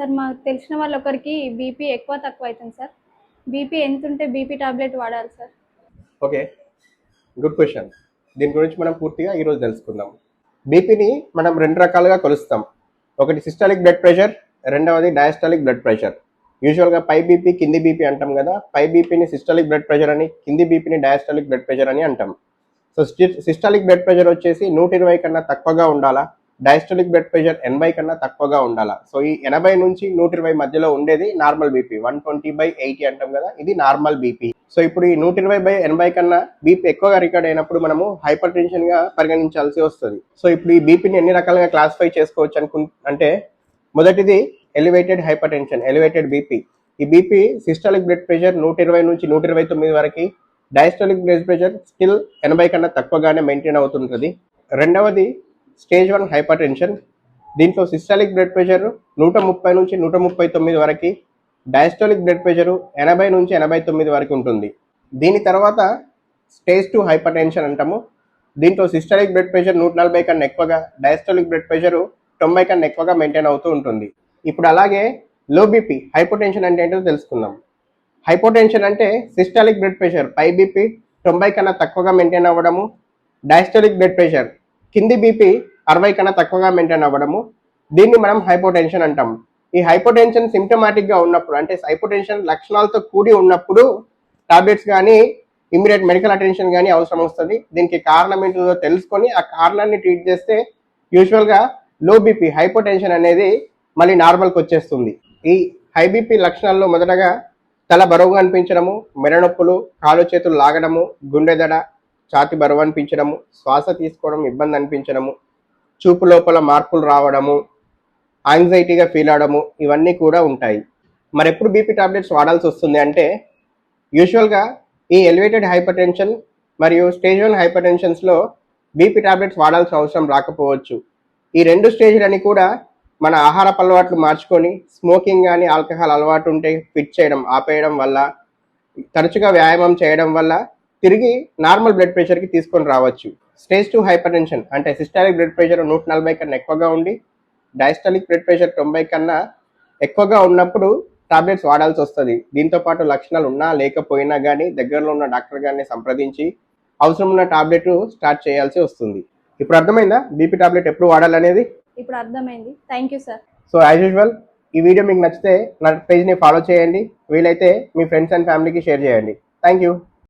Sir మాకు తెలిసిన వాళ్ళు ఒకరికి బీపీ ఎక్కువ తక్కువ అవుతుంది సార్. బీపీ ఎంత ఉంటే బీపీ టాబ్లెట్ వాడాలి సార్. Okay good question. దీని గురించి మనం పూర్తిగా ఈరోజు తెలుసుకుందాం. బీపీని మనం రెండు రకాలుగా కొలుస్తాం. ఒకటి సిస్టాలిక్ బ్లడ్ ప్రెషర్ రెండవది డయాస్టాలిక్ బ్లడ్ ప్రెషర్ యూజువల్గా పై బీపీ కింది బీపీ అంటాం కదా. పై బీపీని సిస్టాలిక్ బ్లడ్ ప్రెషర్ అని కింది బీపీని డయాస్టాలిక్ బ్లడ్ ప్రెషర్ అని అంటాం. సో సిస్టాలిక్ బ్లడ్ ప్రెషర్ వచ్చేసి నూట ఇరవై కన్నా తక్కువగా ఉండాలా? డయాస్టోలిక్ బ్లడ్ ప్రెషర్ ఎనభై కన్నా తక్కువగా ఉండాలా? సో ఈ ఎనభై నుంచి నూట ఇరవై మధ్యలో ఉండేది normal BP one twenty by eighty అంటాం కదా ఇది నార్మల్ బీపీ సో ఇప్పుడు ఈ నూట ఇరవై బై ఎనభై కన్నా బీపీ ఎక్కువగా రికార్డ్ అయినప్పుడు మనము హైపర్ టెన్షన్గా పరిగణించాల్సి వస్తుంది. సో ఇప్పుడు ఈ బీపీని ఎన్ని రకాలుగా క్లాసిఫై చేసుకోవచ్చు అనుకు అంటే మొదటిది elevated hypertension elevated BP ఈ బీపీ సిస్టాలిక్ బ్లడ్ ప్రెషర్ నూట ఇరవై నుంచి నూట ఇరవై తొమ్మిది వరకు డయాస్టోలిక్ బ్లడ్ ప్రెషర్ స్టిల్ ఎనభై కన్నా తక్కువగానే మెయింటైన్ అవుతుంటుంది. రెండవది స్టేజ్ వన్ హైపర్ టెన్షన్ దీంట్లో సిస్టాలిక్ బ్లడ్ ప్రెషర్ నూట ముప్పై నుంచి నూట ముప్పై తొమ్మిది వరకు డయాస్టోలిక్ బ్లడ్ ప్రెషర్ ఎనభై నుంచి ఎనభై తొమ్మిది వరకు ఉంటుంది. దీని తర్వాత స్టేజ్ టూ హైపర్ టెన్షన్ అంటాము. దీంట్లో సిస్టాలిక్ బ్లడ్ ప్రెషర్ నూట నలభై కన్నా ఎక్కువగా డయాస్టోలిక్ బ్లడ్ ప్రెషర్ తొంభై కన్నా ఎక్కువగా మెయింటైన్ అవుతూ ఉంటుంది. ఇప్పుడు అలాగే లో బీపీ హైపోటెన్షన్ అంటే ఏంటో తెలుసుకుందాం. హైపోటెన్షన్ అంటే సిస్టాలిక్ బ్లడ్ ప్రెషర్ పై బీపీ తొంభై కన్నా తక్కువగా మెయింటైన్ అవ్వడము. డయాస్టోలిక్ బ్లడ్ ప్రెషర్ కింది బీపీ అరవై కన్నా తక్కువగా మెయింటైన్ అవ్వడము. దీన్ని మనం హైపోటెన్షన్ అంటాం ఈ హైపోటెన్షన్ సిమ్టమాటిక్గా ఉన్నప్పుడు అంటే హైపోటెన్షన్ లక్షణాలతో కూడి ఉన్నప్పుడు టాబ్లెట్స్ కానీ ఇమీడియట్ మెడికల్ అటెన్షన్ కానీ అవసరం వస్తుంది. దీనికి కారణం ఏంటో తెలుసుకొని ఆ కారణాన్ని ట్రీట్ చేస్తే యూజువల్గా లో బీపీ హైపోటెన్షన్ అనేది మళ్ళీ నార్మల్కి వచ్చేస్తుంది. ఈ హై బీపీ లక్షణాల్లో మొదటగా తల బరువుగా అనిపించడము మెడనొప్పులు కాలు చేతులు లాగడము గుండె దడ ఛాతి బరువు అనిపించడము శ్వాస తీసుకోవడం ఇబ్బంది అనిపించడము చూపు లోపల మార్పులు రావడము యాంగ్జైటీగా ఫీల్ అవడము ఇవన్నీ కూడా ఉంటాయి. మరి ఎప్పుడు బీపీ టాబ్లెట్స్ వాడాల్సి వస్తుంది అంటే యూజువల్గా ఈ ఎలివేటెడ్ హైపర్ టెన్షన్ మరియు స్టేజ్ వన్ హైపర్ టెన్షన్స్లో బీపీ టాబ్లెట్స్ వాడాల్సిన అవసరం రాకపోవచ్చు. ఈ రెండు స్టేజ్లని కూడా మన ఆహారపు అలవాట్లు మార్చుకొని స్మోకింగ్ కానీ ఆల్కహాల్ అలవాటు ఉంటే ఫిట్ చేయడం ఆపేయడం వల్ల తరచుగా వ్యాయామం చేయడం వల్ల తిరిగి నార్మల్ బ్లడ్ ప్రెషర్కి తీసుకొని రావచ్చు. స్టేజ్ టూ హైపర్ టెన్షన్ అంటే సిస్టాలిక్ బ్లడ్ ప్రెషర్ నూట నలభై కన్నా ఎక్కువగా ఉండి డయాస్టాలిక్ బ్లడ్ ప్రెషర్ తొంభై కన్నా ఎక్కువగా ఉన్నప్పుడు టాబ్లెట్స్ వాడాల్సి వస్తుంది. దీంతో పాటు లక్షణాలు ఉన్నా లేకపోయినా కానీ దగ్గరలో ఉన్న డాక్టర్ గారిని సంప్రదించి అవసరం ఉన్న టాబ్లెట్ స్టార్ట్ చేయాల్సి వస్తుంది. ఇప్పుడు అర్థమైందా? బీపీ టాబ్లెట్ ఎప్పుడు వాడాలనేది? ఇప్పుడు అర్థమైంది. Thank you sir. So as usual ఈ వీడియో మీకు నచ్చితే నా పేజ్ని ఫాలో చేయండి. వీలైతే మీ ఫ్రెండ్స్ అండ్ ఫ్యామిలీకి షేర్ చేయండి. Thank you